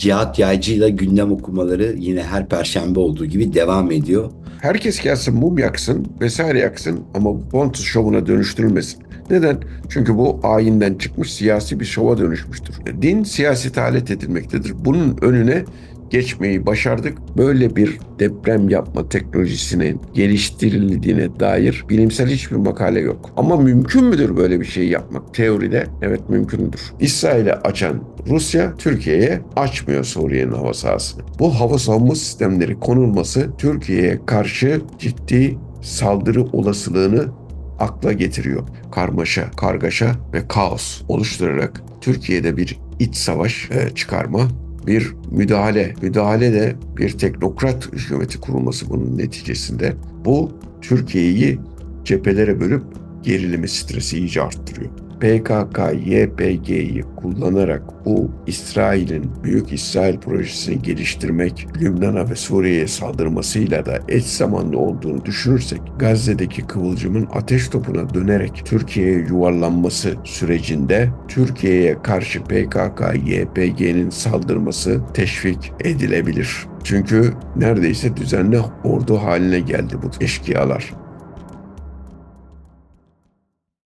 Cihat Yaycı'yla gündem okumaları yine her perşembe olduğu gibi devam ediyor. Herkes gelsin mum yaksın vesaire yaksın ama Pontus şovuna dönüştürülmesin. Neden? Çünkü bu ayinden çıkmış siyasi bir şova dönüşmüştür. Din siyasete alet edilmektedir. Bunun önüne geçmeyi başardık. Böyle bir deprem yapma teknolojisinin geliştirildiğine dair bilimsel hiçbir makale yok. Ama mümkün müdür böyle bir şey yapmak? Teoride evet mümkündür. İsrail'e açan Rusya Türkiye'ye açmıyor Suriye'nin hava sahasını. Bu hava savunma sistemleri konulması Türkiye'ye karşı ciddi saldırı olasılığını akla getiriyor. Karmaşa, kargaşa ve kaos oluşturarak Türkiye'de bir iç savaş e, çıkarma bir müdahale, müdahale de bir teknokrat hükümeti kurulması bunun neticesinde. Bu Türkiye'yi cephelere bölüp gerilimi stresi iyice arttırıyor. PKK, YPG'yi kullanarak bu İsrail'in Büyük İsrail projesini geliştirmek, Lübnan'a ve Suriye'ye saldırmasıyla da eş zamanlı olduğunu düşünürsek, Gazze'deki kıvılcımın ateş topuna dönerek Türkiye'ye yuvarlanması sürecinde Türkiye'ye karşı PKK, YPG'nin saldırması teşvik edilebilir. Çünkü neredeyse düzenli ordu haline geldi bu eşkıyalar.